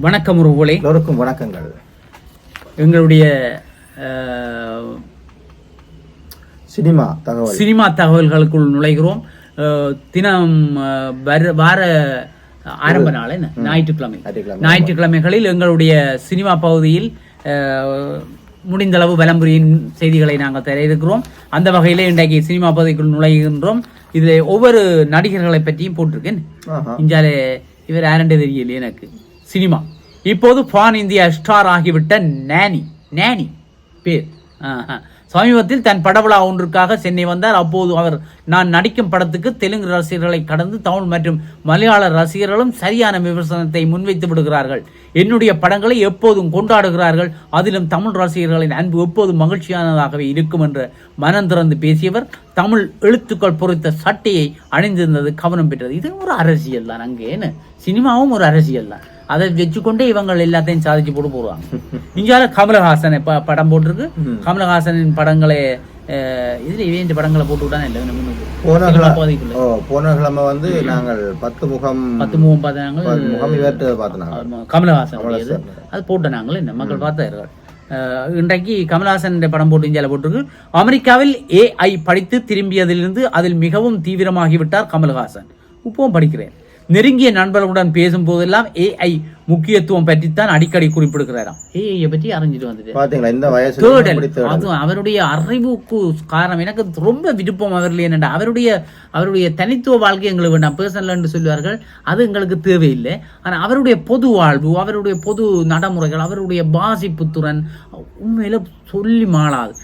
வணக்கம் உறவுகளே. எல்லோருக்கும் வணக்கங்கள். எங்களுடைய சினிமா தகவல். சினிமா தகவல்களுக்குள் நுழைகிறோம். தினம் வர- வார ஆரம்ப நாள் என்ன? ஞாயிற்றுக்கிழமை. ஞாயிற்றுக்கிழமை. ஞாயிற்றுக்கிழமைகளில் எங்களுடைய சினிமா பகுதியில் முடிந்தளவு வலம்புரியின் செய்திகளை நாங்கள் தர இருக்கிறோம் அந்த வகையில் இன்றைக்கு சினிமா பகுதிக்குள் நுழைகின்றோம். இதில் ஒவ்வொரு நடிகர்களை பற்றியும் போட்டிருக்கேன். இஞ்சாலே இவர் யாரண்டே தெரியல எனக்கு. சினிமா. இப்போது பான் இந்தியா ஸ்டார் ஆகிவிட்ட நேனி நேனி பேர். சமீபத்தில் தன் படவிழா ஒன்றுக்காக சென்னை வந்தார். அப்போது அவர் நான் நடிக்கும் படத்துக்கு தெலுங்கு ரசிகர்களை கடந்து தமிழ் மற்றும் மலையாள ரசிகர்களும் சரியான விமர்சனத்தை முன்வைத்து விடுகிறார்கள். என்னுடைய படங்களை எப்போதும் கொண்டாடுகிறார்கள். அதிலும் தமிழ் ரசிகர்களின் அன்பு எப்போதும் மகிழ்ச்சியானதாகவே இருக்கும் என்று மனம் திறந்து பேசியவர் தமிழ் எழுத்துக்கள் பொறித்த சட்டையை அணிந்திருந்தது கவனம் பெற்றது. இது ஒரு அரசியல் தான் அங்கே என்ன சினிமாவும் ஒரு அரசியல் தான். அதை வச்சுக்கொண்டே இவங்க எல்லாத்தையும் சாதிச்சு போட்டு போடுவாங்க. இங்கால கமலஹாசன் படம் போட்டிருக்கு. கமலஹாசனின் படங்களை இதுல இவன் படங்களை போட்டு விட்டானே இல்லை. போன கிழமை வந்து நாங்கள் பத்து முகம் பத்து மூவம் பார்த்தாங்க முகம் இவர்கிட்ட ஆமா, கமலஹாசன். அது போட்ட நாங்கள் என்ன? மக்கள் பார்த்தார்கள் அஹ், இன்றைக்கு கமலஹாசன் படம் போட்டு இந்தியாவில் போட்டிருக்கு. அமெரிக்காவில் ஏஐ படித்து திரும்பியதிலிருந்து அதில் மிகவும் தீவிரமாகிவிட்டார் கமலஹாசன். இப்பவும் படிக்கிறேன். நெருங்கிய நண்பர்களுடன் பேசும் போதெல்லாம் ஏஐ முக்கியத்துவம் பற்றித்தான் அடிக்கடி குறிப்பிடுகிறாராம். ஏஐ பற்றி அறிஞ்சிட்டு வந்துட்டு. தேடல். அது அவருடைய அறிவுக்கு காரணம். எனக்கு ரொம்ப விருப்பம் அவர்கள் என்னடா அவருடைய அவருடைய தனித்துவ வாழ்க்கை எங்களுக்கு வேண்டாம் பர்சனல் என்று சொல்வார்கள் அது எங்களுக்கு தேவையில்லை. ஆனால் அவருடைய பொது வாழ்வு அவருடைய பொது நடைமுறைகள் அவருடைய வாசிப்பு திறன் உண்மையில சொல்லி மாளாது.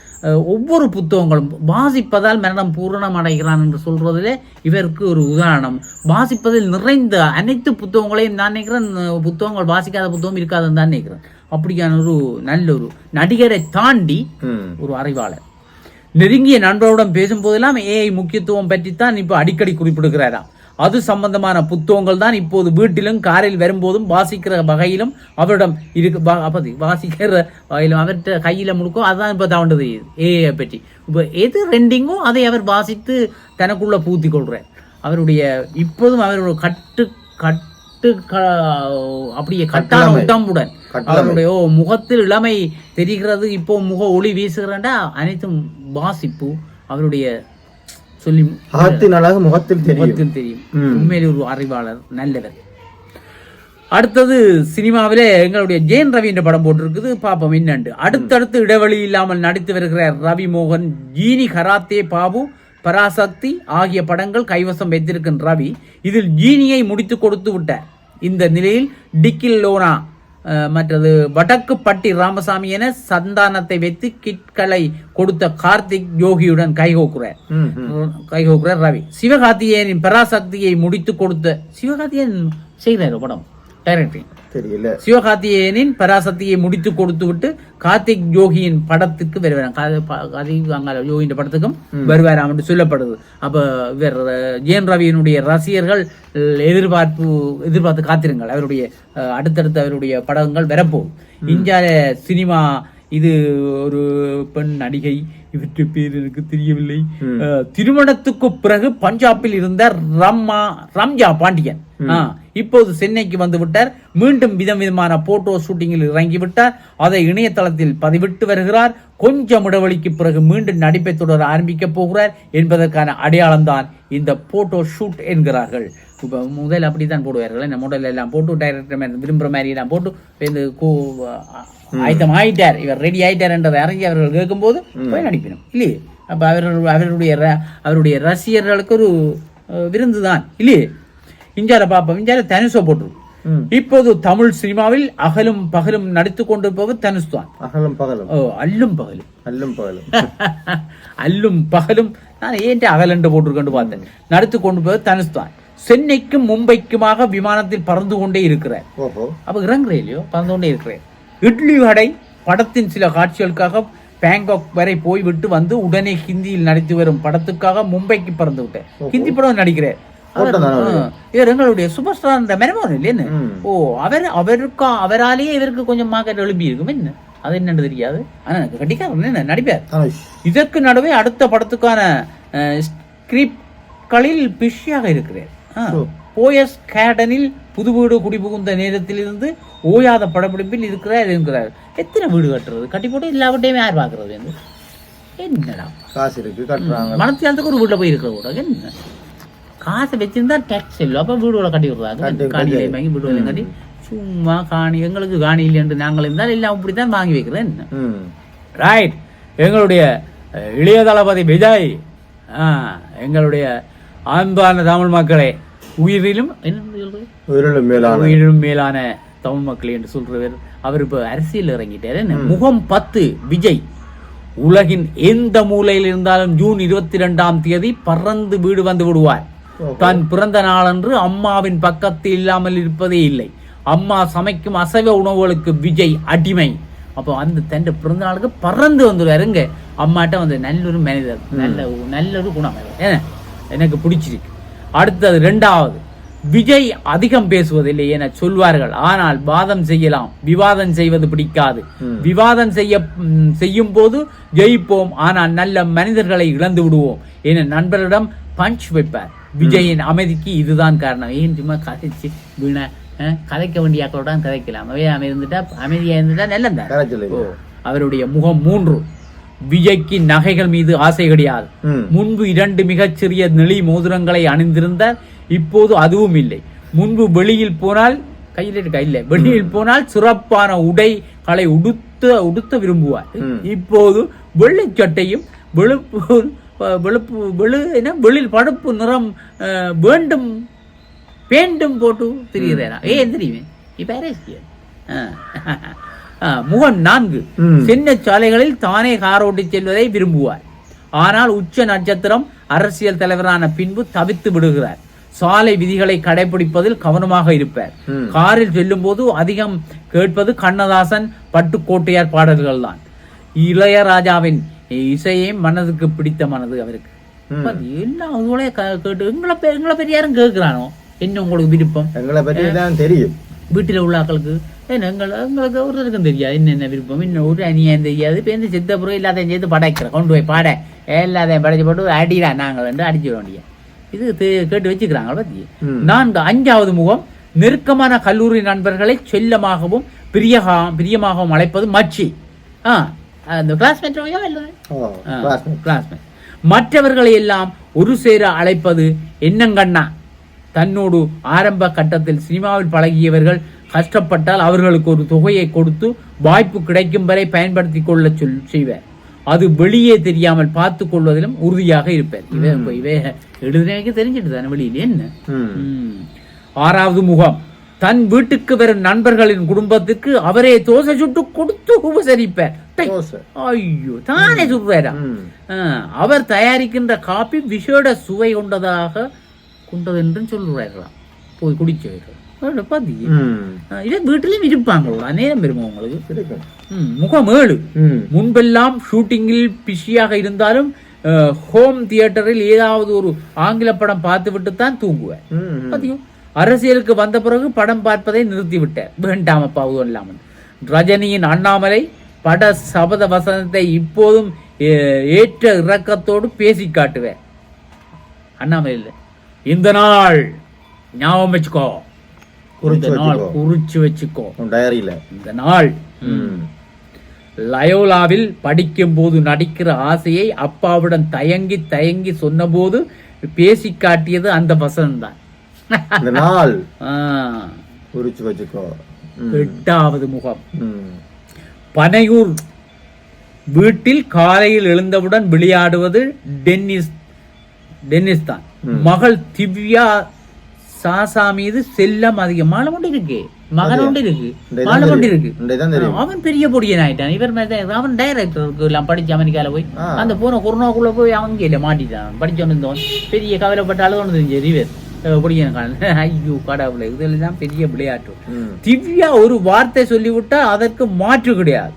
ஒவ்வொரு புத்தகங்களும் வாசிப்பதால் மரணம் பூரணம் அடைகிறான் என்று சொல்றதிலே இவருக்கு ஒரு உதாரணம். வாசிப்பதில் நிறைந்த அனைத்து புத்தகங்களையும் நான் நினைக்கிறேன் புத்தகங்கள் வாசிக்காத புத்தகம் இருக்காதுன்னு தான் நினைக்கிறேன். அப்படியான ஒரு நல்ல ஒரு நடிகரை தாண்டி. ஒரு அறிவாளர். நெருங்கிய நண்பருடன் பேசும்போதெல்லாம் ஏஐ முக்கியத்துவம் பற்றித்தான் இப்போ அடிக்கடி குறிப்பிடுகிறாராம். அது சம்பந்தமான புத்தகங்கள் தான் இப்போது வீட்டிலும் காரில் வரும்போதும் வாசிக்கிற வகையிலும் அவரிடம் இருக்கு வாசிக்கிற வகையிலும் அவர்கிட்ட கையில முழுக்கும் அதுதான் இப்போ தவண்டது ஏஐ பற்றி இப்போ எது ரெண்டிங்கோ அதை அவர் வாசித்து தனக்குள்ள பூத்தி கொள்றார் அவருடைய இப்போதும் அவருடைய கட்டு கட்டு க- அப்படியே கட்டான. உடம்புடன். அவருடைய முகத்தில் இளமை தெரிகிறது இப்போ முக ஒளி வீசுகிறண்டா அனைத்தும் வாசிப்பு அவருடைய சொல்லி அகத்தின் அழகு முகத்தில் முகத்தில் தெரியும். உண்மையிலே ஒரு அறிவாளர் நல்லவர். அடுத்தது சினிமாவிலே எங்களுடைய ஜெயன் ரவி என்ற படம் போட்டிருக்குது. பாப்போம் என்னண்டு. அடுத்தடுத்து இடைவெளி இல்லாமல் நடித்து வருகிறார் ரவி மோகன் ஜீனி கராத்தே பாபு பராசக்தி ஆகிய படங்கள் கைவசம் வைத்திருக்கும் ரவி. இதில் ஜீனியை முடித்து கொடுத்து விட்டார் இந்த நிலையில் டிக்கில் லோனா மற்றது வடக்குப்பட்டி ராமசாமி என சந்தானத்தை வைத்து கிட்களை கொடுத்த கார்த்திக் யோகியுடன் கைகோக்குறார். கைகோக்குறார் ரவி. சிவகார்த்திகேயனின் பராசக்தியை முடித்து கொடுத்த சிவகார்த்திகேயன் செய்கிறார் படம். டைரக்டிங் தெரியல. சிவகார்த்திகேயனின் பராசக்தியை முடித்து கொடுத்து விட்டு கார்த்திக் யோகியின் படத்துக்கு வருவாராம். கார்த்திக் யோகியின் படத்துக்கும் வருவாராம் என்று சொல்லப்படுது. அப்ப இவர் ஜெயன் ரவியினுடைய ரசிகர்கள் எதிர்பார்ப்பு எதிர்பார்த்து காத்திருங்கள். அவருடைய அடுத்தடுத்து அவருடைய படங்கள் வரப்போகும். இந்தியால சினிமா இது ஒரு பெண் நடிகை இவற்றை பேர் எனக்கு தெரியவில்லை. திருமணத்துக்கு பிறகு பஞ்சாபில் இருந்த ரம்மா ரம்ஜா பாண்டியன். இப்போது சென்னைக்கு வந்து விட்டார். மீண்டும் விதம் விதமான போட்டோ ஷூட்டிங்கில் இறங்கி விட்டார். அதை இணையதளத்தில் பதிவிட்டு வருகிறார். கொஞ்சம் இடைவெளிக்கு பிறகு மீண்டும் நடிப்பை தொடர ஆரம்பிக்க போகிறார். என்பதற்கான அடையாளம் தான் இந்த போட்டோ ஷூட் என்கிறார்கள். இப்போ முதல் அப்படித்தான் போடுவார்கள். இந்த மாடல் எல்லாம் போட்டு டைரக்டர் விரும்புகிற மாதிரி எல்லாம் போட்டு இந்த கூ- ஆயத்தம் ஆயிட்டார். இவர் ரெடி ஆயிட்டார் என்றதை அறிஞ்சு அவர்கள் கேட்கும்போது போய் நடிக்கணும் இல்லையே? அப்ப அவர்கள் அவருடைய அவருடைய ரசிகர்களுக்கு ஒரு விருந்து தான். இல்லையே? இஞ்சால பாப்போம் இஞ்சால தனுஷோ போட்டுரும். இப்போது தமிழ் சினிமாவில் அகலும் பகலும் நடித்து கொண்டிருப்பவர் தனுஷ் தான். அகலும் பகலும். ஓ அல்லும் பகலும். அல்லும் பகலும். அல்லும் பகலும். நான் ஏன்ட்டு அகலண்டு போட்டிருக்கேன்னு பார்த்தேன். நடித்து கொண்டு போவது தனுஷ் தான். சென்னைக்கும் மும்பைக்குமாக விமானத்தில் பறந்து கொண்டே இருக்கிறார். அப்ப இறங்குறேன் இல்லையோ? பறந்து கொண்டே இருக்கிறேன். இட்லி கடை படத்தின் சில காட்சிகளுக்காக பேங்காக் வரை போய் விட்டு வந்து உடனே ஹிந்தியில் நடித்து வரும் படத்துக்காக மும்பைக்கு பறந்து விட்டேன். ஹிந்தி படம் நடிக்கிறேன்? இவர் எங்களுடைய சூப்பர் ஸ்டார் இந்த மெனமோன் இல்லைன்னு. ஓ அவர் அவருக்கா அவராலேயே இவருக்கு கொஞ்சம் மார்க்கெட் எழுப்பி இருக்கும். என்ன? அது என்னன்னு தெரியாது. ஆனா எனக்கு என்ன நடிப்பார். இதற்கு நடுவே அடுத்த படத்துக்கான ஸ்கிரிப்ட்களில் பிஷியாக இருக்கிறார். போயஸ் கேடனில் புது வீடு குடிபுகுந்த நேரத்திலிருந்து ஓயாத படப்பிடிப்பில் இருக்கிறார் என்கிறார். எத்தனை வீடு கட்டுறது? கட்டி போட்டு எல்லாவட்டையும் யார் பார்க்கறது வந்து என்னடா? காசு இருக்கு கட்டுறாங்க. மனத்தியாலத்துக்கு ஒரு வீட்டில் போய் இருக்கிற கூட. என்ன? காசை வச்சிருந்தா டேக்ஸ் இல்லை. அப்போ வீடுகளை கட்டி விடுறாங்க கட்டி. வாங்கி வீடுகளை கட்டி. சும்மா காணி எங்களுக்கு காணி இல்லைன்ட்டு நாங்கள் இருந்தால் எல்லாம் அப்படித்தான் வாங்கி வைக்கிறேன். ரைட் எங்களுடைய இளைய தளபதி விஜய் எங்களுடைய அன்பான தமிழ் மக்களே உயிரிலும் என்ன? உயிரிலும் மேலான உயிரிலும் மேலான தமிழ் மக்கள் என்று சொல்றவர். அவர் இப்ப அரசியல் இறங்கிட்டாரு? முகம் பத்து விஜய். உலகின் எந்த மூலையில் இருந்தாலும் ஜூன் இருபத்தி ரெண்டாம் தேதி பறந்து வீடு வந்து விடுவார். தன் பிறந்த நாளன்று அம்மாவின் பக்கத்தில் இல்லாமல் இருப்பதே இல்லை. அம்மா சமைக்கும் அசைவ உணவுகளுக்கு விஜய் அடிமை. அப்போ அந்த தன் பிறந்த நாளுக்கு பறந்து வந்துடுவாருங்க அம்மாட்ட வந்து நல்லொரு மனிதர் நல்ல ஒரு- நல்லொரு குணம் எனக்கு பிடிச்சிருக்கு. அடுத்தது ரெண்டாவது விஜய் அதிகம் பேசுவதில்லை என சொல்வார்கள். ஆனால் வாதம் செய்யலாம். விவாதம் செய்வது பிடிக்காது. விவாதம் செய்ய செய்யும் போது ஜெயிப்போம். ஆனால் நல்ல மனிதர்களை இழந்து விடுவோம் என நண்பரிடம் பஞ்ச் வைப்பார். விஜயின் அமைதிக்கு இதுதான் காரணம். ஏன் சும்மா கதைச்சு வீணா கதைக்க வேண்டிய ஆக்களுடன் கதைக்கலாம். அமைதியா இருந்துட்டா அமைதியா இருந்துட்டா நல்லதான் அவருடைய முகம் மூன்று. விஜய்க்கு நகைகள் மீது ஆசை கிடையாது. முன்பு இரண்டு மிகச்சிறிய நெளி மோதிரங்களை அணிந்திருந்தார் இப்போது அதுவும் இல்லை. முன்பு வெளியில் போனால் கையில் இருக்க இல்லை. வெளியில் போனால் சிறப்பான உடைகளை உடுத்த உடுத்த விரும்புவார். இப்போது வெள்ளைச் சட்டையும் வெளுப்பு வெளுப்பு வெளு என்ன? வெளியில் படுப்பு நிறம் வேண்டும் பேண்டும் போட்டு தெரியுறா ஏன் தெரியுமே? இப்ப அரசியல். முகம் நான்கு. சின்ன சாலைகளில் தானே கார் ஓட்டிச் செல்வதை விரும்புவார். ஆனால் உச்ச நட்சத்திரம் அரசியல் தலைவரான பின்பு தவித்து விடுகிறார். சாலை விதிகளை கடைபிடிப்பதில் கவனமாக இருப்பார். காரில் செல்லும் போது அதிகம் கேட்பது கண்ணதாசன் பட்டுக்கோட்டையார் பாடல்கள் தான். இளையராஜாவின் இசையே மனதுக்கு பிடித்த மனது அவருக்கு. எல்லாம் கேட்டு எங்களை எங்களை பெரிய யாரும் கேட்கிறானோ? என்ன உங்களுக்கு விருப்பம்? எங்களை பற்றி தான் தெரியும். வீட்டில் உள்ள ஆட்களுக்கு. என்ன எங்களை எங்களுக்கு ஒருத்தருக்கும் தெரியாது. என்னென்ன விருப்பம்? இன்னும் ஒரு அநியாயம் தெரியாது. இப்போ இந்த சித்த பிறகு எல்லாத்தையும் சேர்த்து படைக்கிறேன். கொண்டு போய் பாட. எல்லாத்தையும் படைச்சு போட்டு அடிடா நாங்கள் வந்து அடிச்சு வேண்டிய இது கேட்டு வச்சுக்கிறாங்க ம். நான்கு அஞ்சாவது முகம். நெருக்கமான கல்லூரி நண்பர்களை செல்லமாகவும் பிரியகா பிரியமாகவும் அழைப்பது மச்சி. ஆ அந்த கிளாஸ்மேட். மற்றவர்களை எல்லாம் ஒரு சேர அழைப்பது என்னங்கண்ணா? தன்னோடு ஆரம்ப கட்டத்தில் சினிமாவில் பழகியவர்கள் கஷ்டப்பட்டால் அவர்களுக்கு ஒரு தொகையை கொடுத்து வாய்ப்பு கிடைக்கும் வரை பயன்படுத்தி கொள்ள சொல் செய்வார். அது வெளியே தெரியாமல் பார்த்து கொள்வதிலும் உறுதியாக இருப்பார். இவ இப்ப இவ எழுதுனவைக்கு தெரிஞ்சிட்டு தானே வெளியில என்ன. ஆறாவது முகம். தன் வீட்டுக்கு வரும் நண்பர்களின் குடும்பத்துக்கு அவரே தோசை சுட்டு கொடுத்து உபசரிப்பார். ஐயோ தானே சுடுறாரா அவர் தயாரிக்கின்ற காப்பி விசேட சுவை கொண்டதாக கொண்டது என்றும் சொல்றார்களாம் போய் ம் இதை வீட்டிலும் இருப்பாங்களா நேரம் பெருமா உங்களுக்கு முகம் ஏழு முன்பெல்லாம் ஷூட்டிங்கில் பிஸியாக இருந்தாலும் ஹோம் தியேட்டரில் ஏதாவது ஒரு ஆங்கில படம் பார்த்து விட்டு தான் தூங்குவேன் ம் பாத்தீங்க அரசியலுக்கு வந்த பிறகு படம் பார்ப்பதை நிறுத்திவிட்டார் வேண்டாம் அப்பா இல்லாமல் ரஜினியின் அண்ணாமலை பட சபத வசனத்தை இப்போதும் ஏற்ற இறக்கத்தோடு பேசி காட்டுவேன் அண்ணாமலை இல்லை இந்த நாள் ஞாபகம் வச்சுக்கோ. இந்த நாள். குறிச்சு வச்சுக்கோ. டயரியில இந்த நாள். லயோலாவில் படிக்கும்போது நடிக்கிற ஆசையை அப்பாவுடன் தயங்கி தயங்கி சொன்னபோது பேசி காட்டியது அந்த வசனம் தான் இந்த நாள். குறிச்சு வச்சுக்கோ. எட்டாவது முகம். பனையூர் வீட்டில் காலையில் எழுந்தவுடன் விளையாடுவது டென்னிஸ் டென்னிஸ் தான். மகள் திவ்யா சாசா மீது செல்லம் அதிகம். மாலை கொண்டு இருக்கு. மகன் கொண்டு இருக்கு. கொண்டு தெரியும். இருக்கு. அவன் பெரிய பொடியன் ஆயிட்டான். இவர் அவன் டைரக்டருக்கு எல்லாம் படிச்சு அமெரிக்கால போய். அந்த போன கொரோனாக்குள்ள போய் அவங்க இல்ல மாட்டிட்டான். படிச்சோன்னு இருந்தவன். பெரிய கவலைப்பட்ட அளவு தெரிஞ்சு இவர். எப்படி எனக்கு ஐயோ கடவுளை. இதெல்லாம் பெரிய விளையாட்டு. திவ்யா ஒரு வார்த்தை சொல்லிவிட்டால் அதற்கு மாற்று கிடையாது.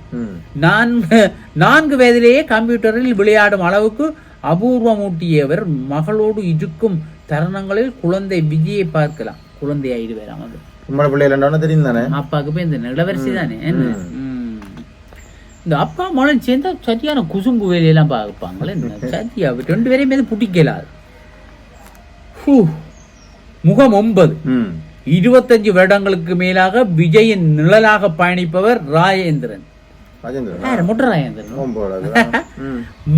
நான்கு நான்கு வயதிலேயே கம்ப்யூட்டரில் விளையாடும் அளவுக்கு அபூர்வமூட்டியவர் மகளோடு இருக்கும் தருணங்களில் குழந்தை விஜயை பார்க்கலாம். குழந்தை ஆயிடுவாராம் அது. பிள்ளைகள் தெரியும் தானே? அப்பாவுக்கு போய் இந்த இளவரசி தானே. இந்த அப்பா மகன் சேர்ந்தா சரியான குசும்பு வேலையெல்லாம் பார்ப்பாங்களே சத்தியா ரெண்டு பேரையும் மீது பிடிக்கலாது. முகம் ஒன்பது. இருபத்தஞ்சு வருடங்களுக்கு மேலாக விஜயின் நிழலாக பயணிப்பவர் ராஜேந்திரன்.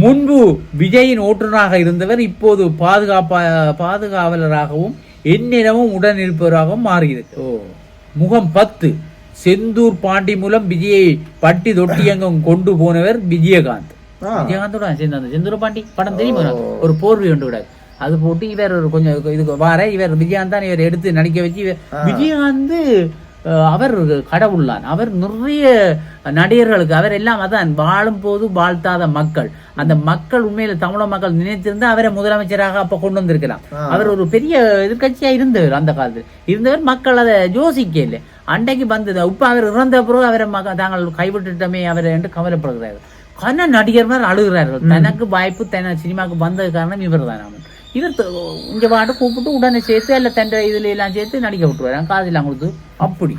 முன்பு விஜயின் ஓட்டுநராக இருந்தவர் இப்போது பாதுகாப்பா பாதுகாவலராகவும் எந்நேரமும் உடன் இருப்பவராகவும் ஓ. முகம் பத்து. செந்தூர் பாண்டி மூலம் விஜயை பட்டி தொட்டியங்கம் கொண்டு போனவர் விஜயகாந்த். ஆ. விஜயகாந்தோட சேர்ந்து அந்த செந்தூர் பாண்டி படம் தெரியுமா? ஒரு போர்வை ஒன்று விடாது. அது போட்டு இவர் ஒரு கொஞ்சம் இதுக்கு வார இவர் விஜயகாந்த் தான் இவர் எடுத்து நடிக்க வச்சு இவர் விஜயகாந்த் அவர் கடவுள்தான். அவர் நிறைய நடிகர்களுக்கு அவர் எல்லாம் அதான் வாழும் போது வாழ்த்தாத மக்கள். அந்த மக்கள் உண்மையில தமிழ மக்கள் நினைத்திருந்தா அவரை முதலமைச்சராக அப்ப கொண்டு வந்திருக்கலாம். அவர் ஒரு பெரிய எதிர்க்கட்சியா இருந்தவர் அந்த காலத்தில். இருந்தவர் மக்கள் அதை யோசிக்க இல்லை அன்றைக்கு வந்தது இப்ப அவர் இறந்த பிறகு அவரை மக தாங்கள் கைவிட்டுட்டோமே அவரை என்று கவலைப்படுகிறார்கள். கன நடிகர்கள் அழுகிறார்கள். தனக்கு வாய்ப்பு தன சினிமாவுக்கு வந்தது காரணம் இவர் தான் த- இங்க பாட்டு கூப்பிட்டு உடனே சேர்த்து அல்ல தன் இதுல எல்லாம் சேர்த்து நடிக்க காதெல்லாம் கொடுத்து அப்படி.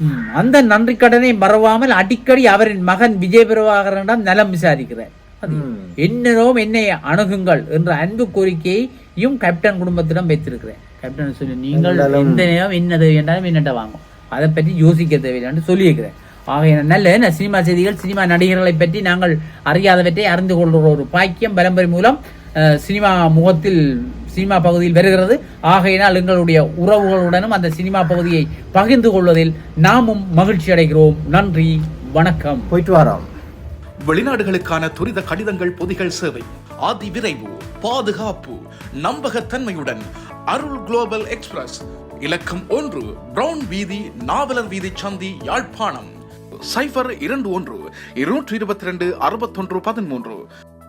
ம், அந்த நன்றி கடனை மறவாமல் அடிக்கடி அவரின் மகன் விஜய் பிரபாகரனிடம் நலம் விசாரிக்கிறார். அது என்னரும் என்னை அணுகுங்கள் என்ற அன்பு கோரிக்கையையும் கேப்டன் குடும்பத்திடம் வைத்திருக்கிறேன். கேப்டன் சொல்லி நீங்கள் எந்த நேரம் என்னது என்றாலும் என்னட்ட வாங்கும். அதை பற்றி யோசிக்க தேவையில்லை சொல்லியிருக்கிறேன். ஆகைய நல்ல என்ன சினிமா செய்திகள் சினிமா நடிகர்களை பற்றி நாங்கள் அறியாதவற்றை அறிந்து கொள்கிற ஒரு பாக்கியம் பரம்பரை மூலம் சினிமா முகத்தில் சினிமா பகுதியில் வருகிறது. ஆகையினால் எங்களுடைய உறவுகளுடனும் அந்த சினிமா பகுதியை பகிர்ந்து கொள்வதில் நாமும் மகிழ்ச்சி அடைகிறோம். நன்றி வணக்கம். போயிட்டு வரோம். வெளிநாடுகளுக்கான துரித கடிதங்கள் பொதிகள் சேவை. அதி விரைவு பாதுகாப்பு நம்பகத்தன்மையுடன் அருள் குளோபல் எக்ஸ்பிரஸ். இலக்கம் ஒன்று பிரவுன் வீதி நாவலர் வீதி சந்தி யாழ்ப்பாணம். சைபர் இரண்டு ஒன்று இருநூற்றி இருபத்தி ரெண்டு அறுபத்தொன்று பதிமூன்று.